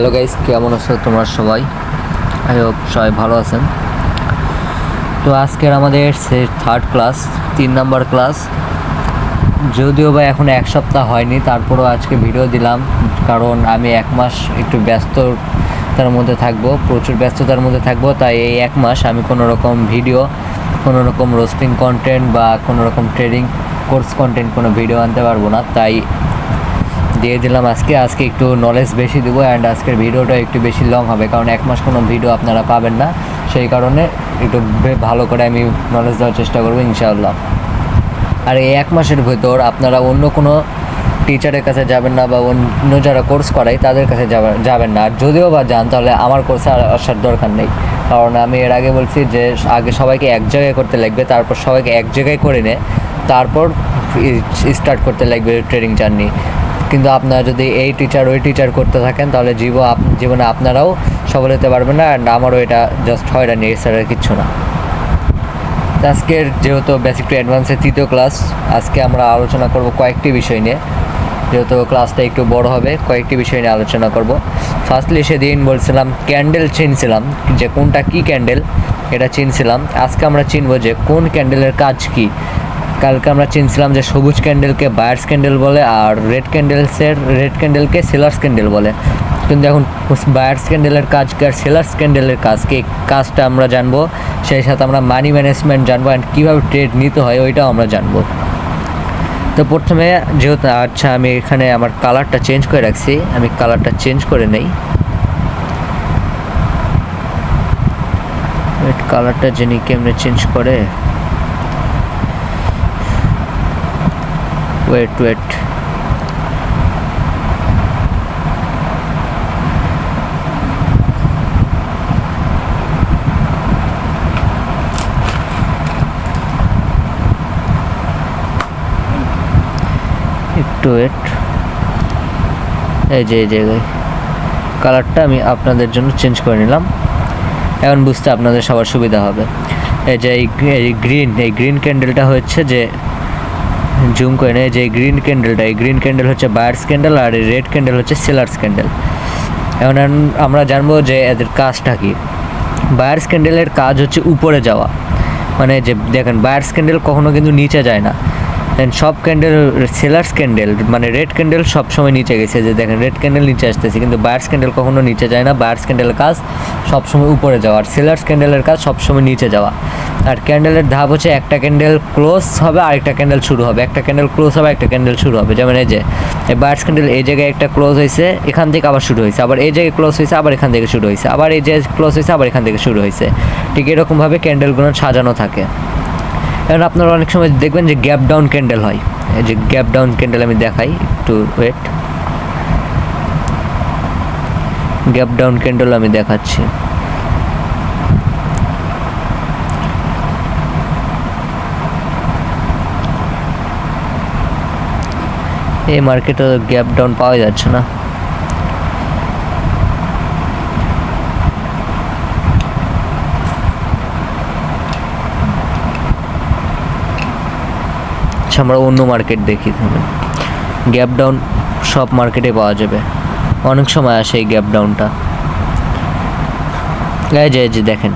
Hello guys কেমন আছো তোমরা সবাই? আই হোপ সবাই ভালো আছেন। তো আজকের আমাদের থার্ড ক্লাস তিন নাম্বার ক্লাস যদিও বা এখন এক সপ্তাহ হয়নি, তারপরও আজকে ভিডিও দিলাম। কারণ আমি এক মাস একটু ব্যস্ততার মধ্যে থাকব, প্রচুর ব্যস্ততার মধ্যে থাকব, তাই এই এক মাস আমি কোনো রকম ভিডিও কোনো রকম রোস্টিং কন্টেন্ট বা কোনো রকম ট্রেডিং কোর্স কন্টেন্ট কোনো ভিডিও আনতে পারব না। তাই দিয়ে দিলাম আজকে। আজকে একটু নলেজ বেশি দেবো অ্যান্ড আজকের ভিডিওটা একটু বেশি লং হবে। কারণ এক মাস কোনো ভিডিও আপনারা পাবেন না। সেই কারণে একটু ভালো করে আমি নলেজ দেওয়ার চেষ্টা করব ইনশাআল্লাহ। আর এই এক মাসের ভেতর আপনারা অন্য কোনো টিচারের কাছে যাবেন না বা অন্য যারা কোর্স করায়, তাদের কাছে যাবেন না। আর যদিও বা যান, তাহলে আমার কোর্সে আসার দরকার নেই। কারণ আমি এর আগে বলছি যে, আগে সবাইকে এক জায়গায় করতে লাগবে, তারপর সবাইকে এক জায়গায় করে নে, তারপর স্টার্ট করতে লাগবে ট্রেনিং জার্নি কিন্তু আপনারা যদি এই টিচার ওই টিচার করতে থাকেন, তাহলে জীব জীবনে আপনারাও সফল হতে পারবেন না অ্যান্ড আমারও এটা জাস্ট হয়রানি এছাড়া কিচ্ছু না। আজকের যেহেতু বেসিক টু অ্যাডভান্সের তৃতীয় ক্লাস আজকে আমরা আলোচনা করব কয়েকটি বিষয় নিয়ে। যেহেতু ক্লাসটা একটু বড় হবে, কয়েকটি বিষয় নিয়ে আলোচনা করব। ফার্স্টলি সেদিন বলছিলাম ক্যান্ডেল চিনছিলাম যে কোনটা কি ক্যান্ডেল এটা চিনছিলাম আজকে আমরা চিনব যে কোন ক্যান্ডেলের কাজ কি। কালকে আমরা চিনছিলাম যে সবুজ ক্যান্ডেলকে বায়ার্স ক্যান্ডেল বলে আর রেড ক্যান্ডেলসের, রেড ক্যান্ডেলকে সেলার্স ক্যান্ডেল বলে। কিন্তু এখন বায়ার্স ক্যান্ডেলের কাজ কি আর সেলার্স ক্যান্ডেলের কাজ? কি কাজটা আমরা জানব, সেই সাথে আমরা মানি ম্যানেজমেন্ট জানব অ্যান্ড কীভাবে ট্রেড নিতে হয় ওইটাও আমরা জানব। তো প্রথমে যেহেতু আচ্ছা আমি এখানে আমার কালারটা চেঞ্জ করে রাখছি, আমি কালারটা চেঞ্জ করে নেই। কালারটা যিনি কেমনে চেঞ্জ করে। ওয়েট ওয়েট একটু ওয়েট এই যে, এই জায়গায় কালারটা আমি আপনাদের জন্য চেঞ্জ করে নিলাম। এখন বুঝতে আপনাদের সবার সুবিধা হবে। এই যে, এই এই গ্রিন এই গ্রিন ক্যান্ডেলটা হচ্ছে যে জুম করে নেয় যে গ্রিন ক্যান্ডেলটা। এই গ্রিন ক্যান্ডেল হচ্ছে বায়ার্স ক্যান্ডেল আর এই রেড ক্যান্ডেল হচ্ছে সেলার্স ক্যান্ডেল। এখন আমরা জানব যে এদের কাজটা কি। বায়ার্স ক্যান্ডেলের কাজ হচ্ছে উপরে যাওয়া। মানে যে দেখেন, বায়ার্স ক্যান্ডেল কখনো কিন্তু নিচে যায় না। দেন সব ক্যান্ডেল সেলার্স ক্যান্ডেল মানে রেড ক্যান্ডেল সব সময় নিচে গেছে। যে দেখেন রেড ক্যান্ডেল নিচে আসতেছে, কিন্তু বায়ার্স ক্যান্ডেল কখনো নিচে যায় না। বায়ার্স ক্যান্ডেলের কাজ সবসময় উপরে যাওয়া। আর সেলার্স ক্যান্ডেলের কাজ সবসময় নিচে যাওয়া। আর ক্যান্ডেলের ধাপ হচ্ছে একটা ক্যান্ডেল ক্লোজ হবে, আর একটা ক্যান্ডেল শুরু হবে। একটা ক্যান্ডেল ক্লোজ হবে, একটা ক্যান্ডেল শুরু হবে। যেমন এই যে বায়ার্স ক্যান্ডেল এই জায়গায় একটা ক্লোজ হয়েছে, এখান থেকে আবার শুরু হয়েছে। আবার এই জায়গায় ক্লোজ হয়েছে, আবার এখান থেকে শুরু হয়েছে। আবার এই জায়গায় ক্লোজ হয়েছে, আবার এখান থেকে শুরু হয়েছে। ঠিক এরকমভাবে ক্যান্ডেলগুলো সাজানো থাকে। এখন আপনারা অনেক সময় দেখবেন যে গ্যাপ ডাউন ক্যান্ডেল হয়। এই যে গ্যাপ ডাউন ক্যান্ডেল আমি দেখাই, একটু ওয়েট গ্যাপ ডাউন ক্যান্ডেল আমি দেখাচ্ছি। এই মার্কেটে গ্যাপ ডাউন পাওয়া যাচ্ছে না। আচ্ছা আমরা অন্য মার্কেট দেখি। গ্যাপ ডাউন সব মার্কেটে পাওয়া যাবে। অনেক সময় আসে এই গ্যাপ ডাউনটা এই যে যে দেখেন।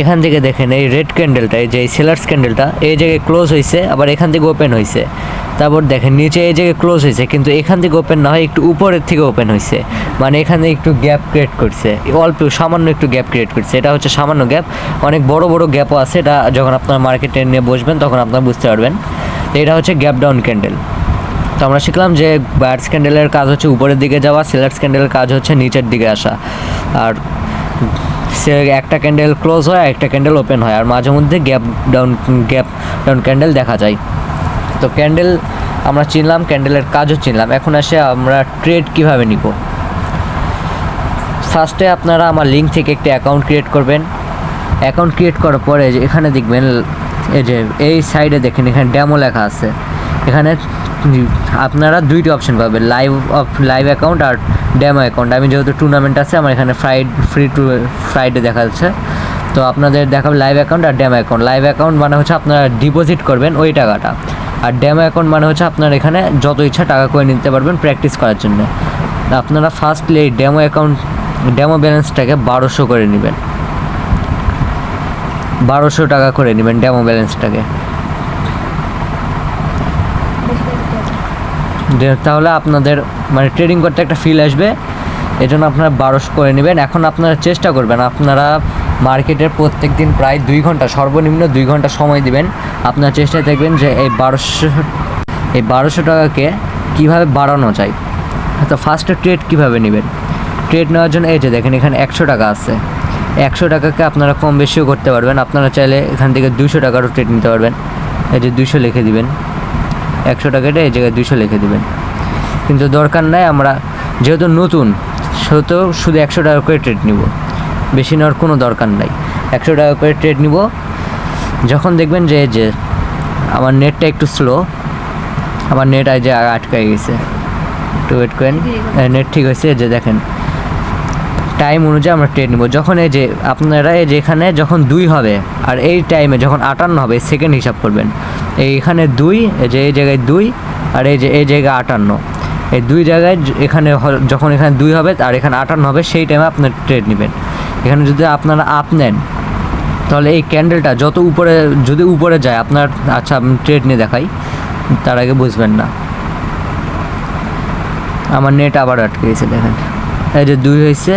এখান থেকে দেখেন এই রেড ক্যান্ডেলটা এই যে এই সেলার্স ক্যান্ডেলটা এই জায়গায় ক্লোজ হয়েছে আবার এখান থেকে ওপেন হয়েছে তারপর দেখেন, নিচে এই জায়গায় ক্লোজ হয়েছে, কিন্তু এখান থেকে ওপেন না হয়, একটু উপরের থেকে ওপেন হয়েছে। মানে এখানে একটু গ্যাপ ক্রিয়েট করছে। অল্প, সামান্য একটু গ্যাপ ক্রিয়েট করছে। এটা হচ্ছে সামান্য গ্যাপ অনেক বড় বড় গ্যাপও আছে। এটা যখন আপনার মার্কেটে নিয়ে বসবেন, তখন আপনারা বুঝতে পারবেন। তো এটা হচ্ছে গ্যাপ ডাউন ক্যান্ডেল তো আমরা শিখলাম যে বায়ার্স ক্যান্ডেলের কাজ হচ্ছে উপরের দিকে যাওয়া সেলার্স ক্যান্ডেলের কাজ হচ্ছে নিচের দিকে আসা। আর সে একটা ক্যান্ডেল ক্লোজ হয় একটা ক্যান্ডেল ওপেন হয়। আর মাঝে মধ্যে gap down gap down candle দেখা যায়। তো ক্যান্ডেল আমরা চিনলাম, ক্যান্ডেলের কাজও চিনলাম। এখন আসে আমরা ট্রেড কীভাবে নিব? ফার্স্টে আপনারা আমার লিঙ্ক থেকে একটি অ্যাকাউন্ট ক্রিয়েট করবেন। অ্যাকাউন্ট ক্রিয়েট করার পরে এখানে দেখবেন, এই যে এই সাইডে দেখেন, এখানে ড্যামো লেখা আছে। এখানে আপনারা দুইটি অপশন পাবেন লাইভ অফ লাইভ অ্যাকাউন্ট আর ড্যামো অ্যাকাউন্ট আমি যেহেতু টুর্নামেন্ট আছে, আমার এখানে ফ্রাইড ফ্রি টু ফ্রাইডে দেখা যাচ্ছে তো আপনাদের দেখাবে লাইভ অ্যাকাউন্ট আর ড্যামো অ্যাকাউন্ট লাইভ অ্যাকাউন্ট মানে হচ্ছে আপনারা ডিপোজিট করবেন ওই টাকাটা। আর ড্যামো অ্যাকাউন্ট মানে হচ্ছে আপনার এখানে যত ইচ্ছা টাকা করে নিতে পারবেন প্র্যাকটিস করার জন্য। আপনারা ফার্স্টলি এই ডেমো অ্যাকাউন্ট ডেমো ব্যালেন্সটাকে বারোশো করে নেবেন। বারোশো টাকা করে নেবেন ডেমো ব্যালেন্সটাকে তাহলে আপনাদের মানে ট্রেডিং করতে একটা ফিল আসবে। এজন্য আপনারা বারোশো করে নেবেন। এখন আপনারা চেষ্টা করবেন, আপনারা মার্কেটের প্রত্যেক দিন প্রায় দুই ঘণ্টা, সর্বনিম্ন দুই ঘণ্টা সময় দিবেন। আপনার চেষ্টায় দেখবেন যে এই বারোশো এই বারোশো টাকাকে কীভাবে বাড়ানো যায়। তো ফার্স্টে ট্রেড কীভাবে নেবেন? ট্রেড নেওয়ার জন্য এই যে দেখেন, এখানে একশো টাকা আছে। একশো টাকাকে আপনারা কম বেশিও করতে পারবেন। আপনারা চাইলে এখান থেকে দুশো টাকারও ট্রেড নিতে পারবেন। এই যে দুশো লিখে দিবেন। একশো টাকাটা এই জায়গায় দুশো লিখে দিবেন। কিন্তু দরকার নাই, আমরা যেহেতু নতুন, সেহেতু শুধু একশো টাকা করে ট্রেড নিব। বেশি নেওয়ার কোনো দরকার নাই। একশো টাকা করে ট্রেড নিব। যখন দেখবেন যে এই যে আমার নেটটা একটু স্লো আমার নেট আজ আটকে গেছে। একটু ওয়েট করেন। নেট ঠিক হয়েছে যে দেখেন। টাইম অনুযায়ী আমরা ট্রেড নিব। যখন এই যে আপনারা এই যে এখানে যখন দুই হবে আর এই টাইমে যখন আটান্ন হবে সেকেন্ড হিসাব করবেন। এই এখানে দুই এই যে এই জায়গায় দুই আর এই যে এই জায়গায় আটান্ন। এই দুই জায়গায় এখানে যখন এখানে দুই হবে আর এখানে আটান্ন হবে সেই টাইমে আপনার ট্রেড নেবেন। এখানে যদি আপনারা আপ নেন, তাহলে এই ক্যান্ডেলটা যত উপরে, যদি উপরে যায়, আপনার আচ্ছা আমি ট্রেড নিয়ে দেখাই, তার আগে বুঝবেন না। আমার নেট আবার আটকে গেছে, দেখেন। এই যে দুই হয়েছে,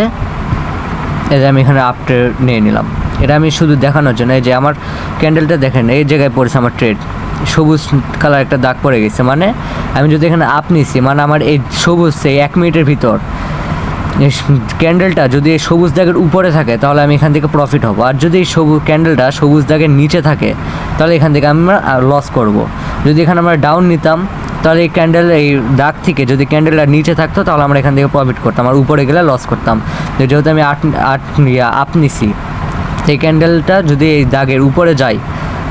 এই যে আমি এখানে আপ ট্রেড নিয়ে নিলাম। এটা আমি শুধু দেখানোর জন্য, এই যে আমার ক্যান্ডেলটা দেখেন, এই জায়গায় পড়েছে আমার ট্রেড সবুজ কালার একটা দাগ পড়ে গেছে মানে আমি যদি এখানে আপ নিছি মানে আমার এই সবুজ, এই এক মিনিটের ভিতর ক্যান্ডেলটা যদি এই সবুজ দাগের উপরে থাকে, তাহলে আমি এখান থেকে প্রফিট হব। আর যদি এই সবুজ ক্যান্ডেলটা সবুজ দাগের নিচে থাকে, তাহলে এখান থেকে আমরা লস করব। যদি এখানে আমরা ডাউন নিতাম, তাহলে এই ক্যান্ডেল এই দাগ থেকে যদি ক্যান্ডেলটা নিচে থাকতো, তাহলে আমরা এখান থেকে প্রফিট করতাম। আর উপরে গেলে লস করতাম। তো যেহেতু আমি আট আট আপ নিছি, এই ক্যান্ডেলটা যদি এই দাগের উপরে যায়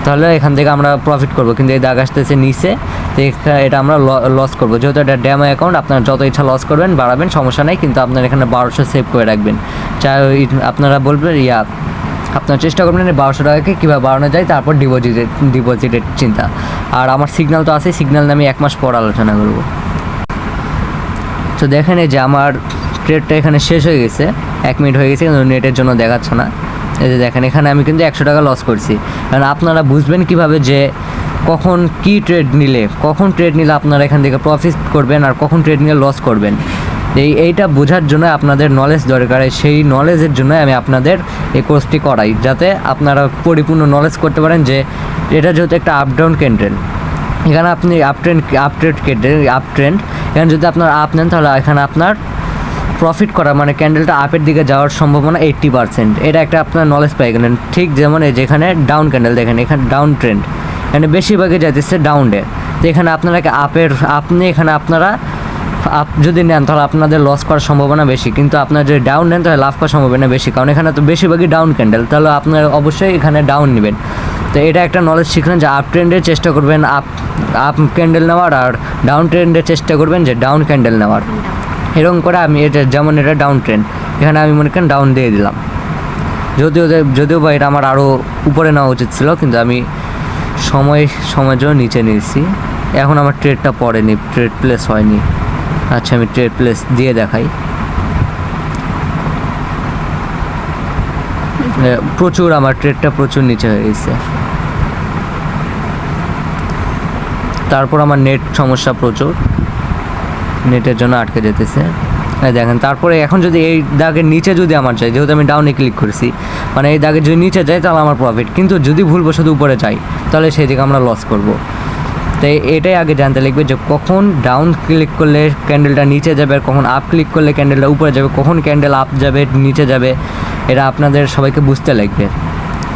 তাহলে এখান থেকে আমরা প্রফিট করব। কিন্তু এই দাগ আসতেছে নিচে, তো এটা আমরা লস করব। যেহেতু এটা ড্যামো অ্যাকাউন্ট আপনার যত ইচ্ছা লস করবেন, বাড়াবেন, সমস্যা নেই। কিন্তু আপনার এখানে বারোশো সেভ করে রাখবেন। চাই আপনারা বলবেন, ইয়া, আপনার চেষ্টা করবেন বারোশো টাকাকে কীভাবে বাড়ানো যায়, তারপর ডিপোজিটের ডিপোজিটের চিন্তা। আর আমার সিগন্যাল তো আছে সিগনাল আমি এক মাস পর আলোচনা করব। তো দেখেন এই যে আমার ট্রেডটা এখানে শেষ হয়ে গেছে, এক মিনিট হয়ে গেছে, কিন্তু নেটের জন্য দেখাচ্ছে না। এই যে দেখেন, এখানে আমি কিন্তু একশো টাকা লস করছি। কারণ আপনারা বুঝবেন কীভাবে যে কখন কি ট্রেড নিলে, কখন ট্রেড নিলে আপনারা এখান থেকে প্রফিট করবেন আর কখন ট্রেড নিলে লস করবেন। এই, এইটা বোঝার জন্য আপনাদের নলেজ দরকার। সেই নলেজের জন্য আমি আপনাদের এই কোর্সটি করাই, যাতে আপনারা পরিপূর্ণ নলেজ করতে পারেন যে এটা যেহেতু একটা আপ ডাউন ক্যান্ডেল এখানে আপনি up trend up trade up trend এখানে যদি আপনার আপ নেন, তাহলে এখানে আপনার প্রফিট করা মানে ক্যান্ডেলটা আপের দিকে যাওয়ার সম্ভাবনা এইট্টি পার্সেন্ট এটা একটা আপনার নলেজ পেয়ে গেলেন। ঠিক যেমন যেখানে ডাউন ক্যান্ডেল দেখেন, এখানে ডাউন ট্রেন্ড এখানে বেশিরভাগে যাইতেছে ডাউন তো এখানে আপনারা আপের আপনি এখানে আপনারা, আপ, যদি নেন তাহলে আপনাদের লস করার সম্ভাবনা বেশি। কিন্তু আপনার যদি ডাউন নেন তাহলে লাভ করার সম্ভাবনা বেশি। কারণ এখানে তো বেশিরভাগই ডাউন ক্যান্ডেল তাহলে আপনার অবশ্যই এখানে ডাউন নেবেন। তো এটা একটা নলেজ শিখলেন যে আপ ট্রেন্ডের চেষ্টা করবেন আপ আপ ক্যান্ডেল নেওয়ার আর ডাউন ট্রেন্ডের চেষ্টা করবেন যে ডাউন ক্যান্ডেল নেওয়ার। এরকম করে আমি এটা যেমন এটা ডাউন ট্রেন এখানে আমি মনে করেন ডাউন দিয়ে দিলাম। যদিও যদিও বা এটা আমার আরও উপরে নেওয়া উচিত ছিল, কিন্তু আমি সময়, সময়ের জন্য নিচে নিয়েছি। এখন আমার ট্রেডটা পড়েনি ট্রেড প্লেস হয়নি। আচ্ছা আমি ট্রেড প্লেস দিয়ে দেখাই। প্রচুর আমার ট্রেডটা প্রচুর নিচে হয়ে গেছে। তারপর আমার নেট সমস্যা প্রচুর। নেটের জন্য আটকে যেতেছে। দেখেন, তারপরে এখন যদি এই দাগের নিচে যদি আমার যায়, যেহেতু আমি ডাউনে ক্লিক করেছি মানে এই দাগের যদি নিচে যাই তাহলে আমার প্রফিট কিন্তু যদি ভুলবশত উপরে যাই, তাহলে সেই দিকে আমরা লস করব। তো এটাই আগে জানতে লাগবে যে কখন ডাউন ক্লিক করলে ক্যান্ডেলটা নিচে যাবে, আর কখন আপ ক্লিক করলে ক্যান্ডেলটা উপরে যাবে, কখন ক্যান্ডেল আপ যাবে, নিচে যাবে, এটা আপনাদের সবাইকে বুঝতে লাগবে।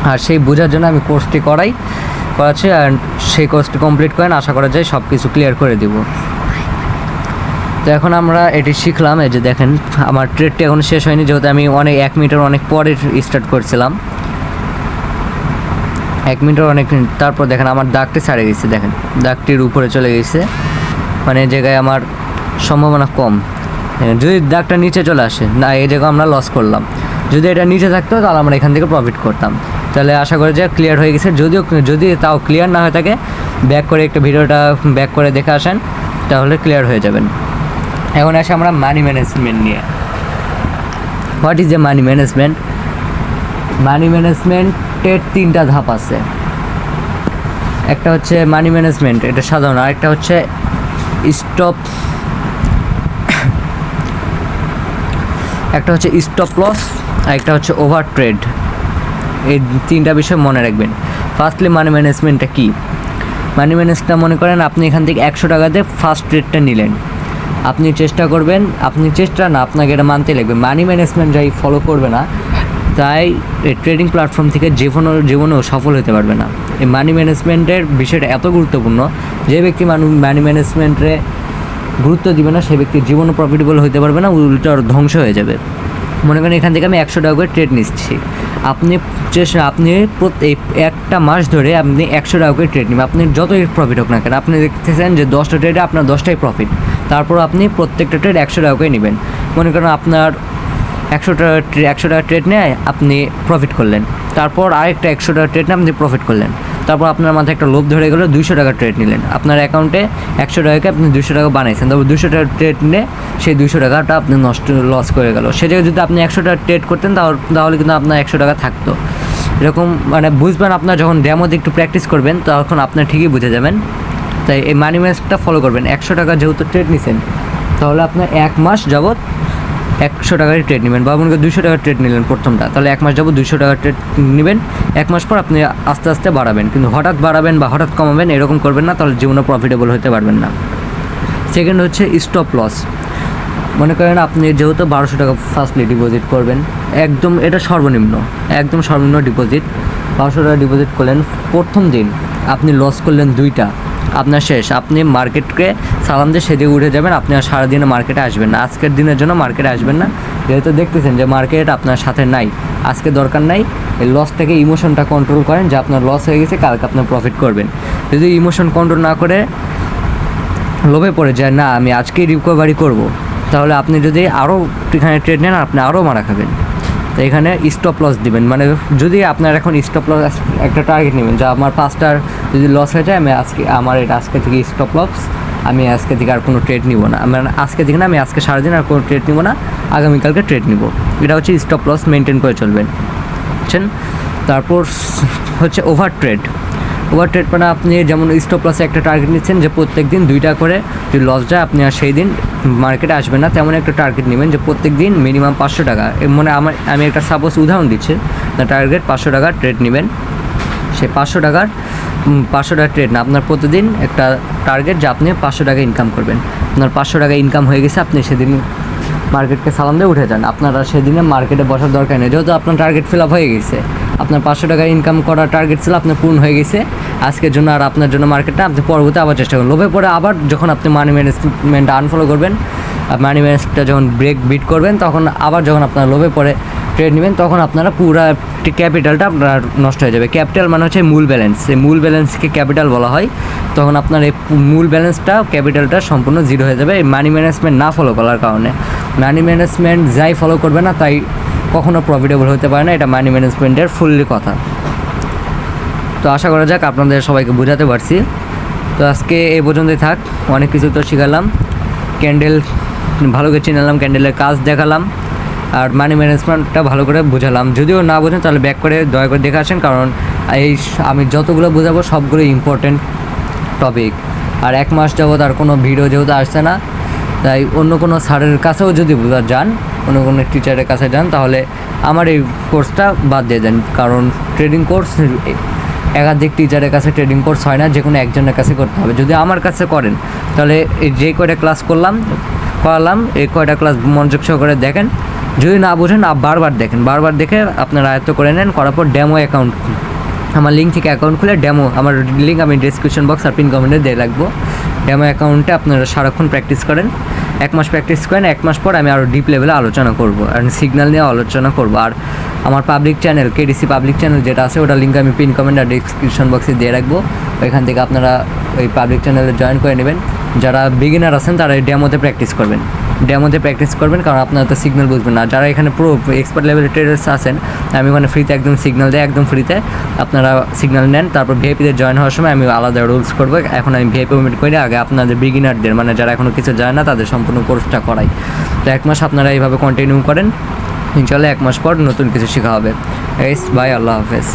আর সেই বোঝার জন্য আমি কোর্সটি করাই, করাচ্ছি আর সেই কোর্সটি কমপ্লিট করেন, আশা করা যায় সব কিছু ক্লিয়ার করে দিব। তো এখন আমরা এটি শিখলাম, এই যে দেখেন, আমার ট্রেডটি এখন শেষ হয়নি, যেহেতু আমি অনেক, এক মিনিটের অনেক পরে স্টার্ট করছিলাম। এক মিনিটের অনেক তারপর দেখেন আমার দাগটি ছাড়ে গেছে, দেখেন, দাগটির উপরে চলে গেছে। মানে এই জায়গায় আমার সম্ভাবনা কম। যদি দাগটা নিচে চলে আসে, না, এই জায়গায় আমরা লস করলাম। যদি এটা নিচে থাকতো, তাহলে আমরা এখান থেকে প্রফিট করতাম। তাহলে আশা করি যে ক্লিয়ার হয়ে গেছে। যদিও, যদি তাও ক্লিয়ার না হয়ে থাকে ব্যাক করে একটু ভিডিওটা ব্যাক করে দেখে আসেন, তাহলে ক্লিয়ার হয়ে যাবেন। এখন আসে আমরা মানি ম্যানেজমেন্ট নিয়ে। What is a money management money ম্যানেজমেন্টের তিনটা ধাপ আছে। একটা হচ্ছে মানি ম্যানেজমেন্ট এটা সাধারণ আরেকটা হচ্ছে স্টপ একটা হচ্ছে স্টপ লস আর একটা হচ্ছে ওভার ট্রেড এই তিনটা বিষয় মনে রাখবেন। ফার্স্টলি মানি ম্যানেজমেন্টটা কী? মানি ম্যানেজটা মনে করেন আপনি এখান থেকে একশো টাকাতে ফার্স্ট ট্রেডটা নিলেন। আপনি চেষ্টা করবেন, আপনি চেষ্টা না, আপনাকে এটা মানতে লাগবে। মানি ম্যানেজমেন্ট যাই ফলো করবে না, তাই ট্রেডিং প্ল্যাটফর্ম থেকে জীবন জীবনেও সফল হতে পারবে না। এই মানি ম্যানেজমেন্টের বিষয়টা এত গুরুত্বপূর্ণ, যে ব্যক্তি মানু মানি ম্যানেজমেন্টে গুরুত্ব দিবে না, সে ব্যক্তি জীবনও প্রফিটেবল হতে পারবে না, উল্টো ধ্বংস হয়ে যাবে। মনে করেন এখান থেকে আমি একশো টাকা করে ট্রেড নিচ্ছি। আপনি চেষ্টা আপনি একটা মাস ধরে আপনি একশো টাকা করে ট্রেড নেবেন। আপনি যতই প্রফিট হোক না কেন, আপনি দেখতেছেন যে দশটা ট্রেডে আপনার দশটাই প্রফিট তারপর আপনি প্রত্যেকটা ট্রেড একশো টাকা করে নেবেন। মনে করেন আপনার একশো টাকা একশো টাকা ট্রেড নেয়, আপনি প্রফিট করলেন। তারপর আরেকটা একশো টাকা ট্রেড নিয়ে, আপনি প্রফিট করলেন। তারপর আপনার মাথায় একটা লোভ ধরে গেলো, দুইশো টাকা ট্রেড নিলেন। আপনার অ্যাকাউন্টে একশো টাকাকে আপনি দুশো টাকা বানাইছেন, তারপর দুশো টাকা ট্রেড নিয়ে সেই দুশো টাকাটা আপনি নষ্ট লস করে গেল। সে জায়গায় যদি আপনি একশো টাকা ট্রেড করতেন তাহলে কিন্তু আপনার একশো টাকা থাকতো। এরকম মানে বুঝবেন আপনার যখন ড্যামোতে একটু প্র্যাকটিস করবেন, তখন আপনার ঠিকই বুঝে যাবেন। তাই এই মানি ম্যানেজটা ফলো করবেন। একশো টাকা যেহেতু ট্রেড নিছেন, তাহলে আপনার এক মাস যাবত একশো টাকার ট্রেড নেবেন বা মনে করেন দুশো টাকার ট্রেড নিলেন প্রথমটা, তাহলে এক মাস যাব দুশো টাকার ট্রেড নেবেন, এক মাস পর আপনি আস্তে আস্তে বাড়াবেন। কিন্তু হঠাৎ বাড়াবেন বা হঠাৎ কমাবেন এরকম করবেন না, তাহলে জীবনে প্রফিটেবল হতে পারবেন না। সেকেন্ড হচ্ছে স্টপ লস মনে করেন আপনি যেহেতু বারোশো টাকা ফার্স্টলি ডিপোজিট করবেন, একদম এটা সর্বনিম্ন, একদম সর্বনিম্ন ডিপোজিট বারোশো টাকা ডিপোজিট করলেন প্রথম দিন, আপনি লস করলেন দুইটা। আপনার শেষ। আপনি মার্কেটকে সালাম দিয়ে সেদিকে উঠে যাবেন, আপনি আর সারাদিনে মার্কেটে আসবেন না। আজকের দিনের জন্য মার্কেটে আসবেন না। যেহেতু দেখতেছেন যে মার্কেট আপনার সাথে নাই। আজকে দরকার নাই এই লসটাকে ইমোশনটা কন্ট্রোল করেন, যে আপনার লস হয়ে গেছে, কালকে আপনার প্রফিট করবেন। যদি ইমোশন কন্ট্রোল না করে লোভে পড়ে যায়, না, আমি আজকেই রিকভারি করব। তাহলে আপনি যদি আরও এখানে ট্রেড নেন, আপনি আরও মারা খাবেন। তো এখানে স্টপ লস দিবেন। মানে যদি আপনার এখন স্টপ লস একটা টার্গেট নেবেন, যা আমার পাঁচটার যদি লস হয়ে যায়, আমি আজকে, আমার এটা আজকে থেকে স্টপ লস আমি আজকে থেকে আর কোনো ট্রেড নিব না। মানে আজকে থেকে না, আমি আজকে সারাদিন আর কোনো ট্রেড নিব না, আগামীকালকে ট্রেড নিব। এটা হচ্ছে স্টপ লস মেনটেন করে চলবেন। বুঝছেন? তারপর হচ্ছে ওভার ট্রেড ওভার ট্রেড মানে আপনি যেমন স্টপ লসে একটা টার্গেট নিচ্ছেন, যে প্রত্যেক দিন দুইটা করে যদি লস যায়, আপনি আর সেই দিন মার্কেটে আসবেন না, তেমন একটা টার্গেট নেবেন যে প্রত্যেক দিন মিনিমাম পাঁচশো টাকা। মানে আমার আমি একটা সাপোজ উদাহরণ দিচ্ছি টার্গেট পাঁচশো টাকার ট্রেড নেবেন। সে পাঁচশো টাকার পাঁচশো টাকার ট্রেড না, আপনার প্রতিদিন একটা টার্গেট যে আপনি পাঁচশো টাকা ইনকাম করবেন। আপনার পাঁচশো টাকা ইনকাম হয়ে গেছে, আপনি সেদিন মার্কেটকে সালাম দিয়ে উঠে যান। আপনারা সেদিনে মার্কেটে বসার দরকার নেই। যেহেতু আপনার টার্গেট ফিল আপ হয়ে গেছে, আপনার পাঁচশো টাকা ইনকাম করার টার্গেট ছিল আপনার পূর্ণ হয়ে গেছে, আজকের জন্য আর আপনার জন্য মার্কেটটা আপনি পরবর্তী আবার চেষ্টা করুন। লোভে পরে আবার যখন আপনি মানি ম্যানেজমেন্ট আনফলো করবেন মানি ম্যানেজমেন্টটা যখন ব্রেক বিট করবেন, তখন আবার যখন আপনার লোভে পরে ট্রেড নেবেন, তখন আপনারা পুরা ক্যাপিটালটা আপনার নষ্ট হয়ে যাবে। ক্যাপিটাল মানে হচ্ছে মূল ব্যালেন্স সেই মূল ব্যালেন্সকে ক্যাপিটাল বলা হয়। তখন আপনার এই মূল ব্যালেন্সটা ক্যাপিটালটা সম্পূর্ণ জিরো হয়ে যাবে। এই মানি ম্যানেজমেন্ট না ফলো করার কারণে। মানি ম্যানেজমেন্ট যাই ফলো করবে না, তাই কখনো প্রফিটেবল হতে পারে না। এটা মানি ম্যানেজমেন্টের ফুললি কথা। তো আশা করা যাক আপনাদের সবাইকে বোঝাতে পারছি। তো আজকে এই পর্যন্তই থাক। অনেক কিছু তো শিখালাম। ক্যান্ডেল ভালো করে চিনালাম ক্যান্ডেলের কাজ দেখালাম। আর মানি ম্যানেজমেন্টটা ভালো করে বোঝালাম। যদিও না বোঝেন, তাহলে ব্যাক করে দয়া করে দেখে আসেন, কারণ এই আমি যতগুলো বোঝাবো সবগুলো ইম্পর্টেন্ট টপিক আর এক মাস যাবত আর কোনো ভিডিও যেহেতু আসছে না, তাই অন্য কোনো স্যারের কাছেও যদি যান, অন্য কোনো টিচারের কাছে যান, তাহলে আমার এই কোর্সটা বাদ দিয়ে দেন। কারণ ট্রেডিং কোর্স একাধিক টিচারের কাছে ট্রেডিং কোর্স হয় না, যে কোনো একজনের কাছে করতে হবে। যদি আমার কাছে করেন, তাহলে এই যে কয়টা ক্লাস করলাম, করালাম, এই কয়টা ক্লাস মনোযোগ সহকারে দেখেন যদি না বোঝেন বারবার দেখেন। বারবার দেখে আপনারা আয়ত্ত করে নেন, করার পর ডেমো অ্যাকাউন্ট আমার লিঙ্ক থেকে অ্যাকাউন্ট খুলে ডেমো আমার লিঙ্ক আমি ডিসক্রিপশন বক্স আর পিন কমেন্টে দিয়ে রাখব। ডেমো অ্যাকাউন্টে আপনারা সারাক্ষণ প্র্যাকটিস করেন। এক মাস প্র্যাকটিস করেন, এক মাস পর আমি আরও ডিপ লেভেলে আলোচনা করব আর সিগন্যাল নিয়ে আলোচনা করব। আর আমার public channel KDC public channel যেটা আছে, ওটা লিঙ্ক আমি পিন কমেন্ট আর ডিসক্রিপশন বক্সে দিয়ে রাখব। ওইখান থেকে আপনারা ওই পাবলিক চ্যানেলে জয়েন করে নেবেন। যারা বিগিনার আছেন, তারা এই ডেমোতে প্র্যাকটিস করবেন। ডেমোতে প্র্যাকটিস করবেন, কারণ আপনারা তো সিগন্যাল বুঝবেন না। যারা এখানে পুরো এক্সপার্ট লেভেলের ট্রেডার্স আছেন, আমি ওখানে ফ্রিতে একদম সিগন্যাল দেয় একদম ফ্রিতে আপনারা সিগন্যাল নেন, তারপর ভিআইপিতে জয়েন হওয়ার সময় আমি আলাদা রুলস করব। এখন আমি ভিআইপি পেমেন্ট করি, আগে আপনাদের বিগিনারদের মানে যারা এখনও কিছু জানে না, তাদের সম্পূর্ণ কোর্সটা করাই। তো এক মাস আপনারা এইভাবে কন্টিনিউ করেন। ইনশাল্লাহ এক মাস পর নতুন কিছু শেখা হবে। এস বাই আল্লাহ হাফেজ।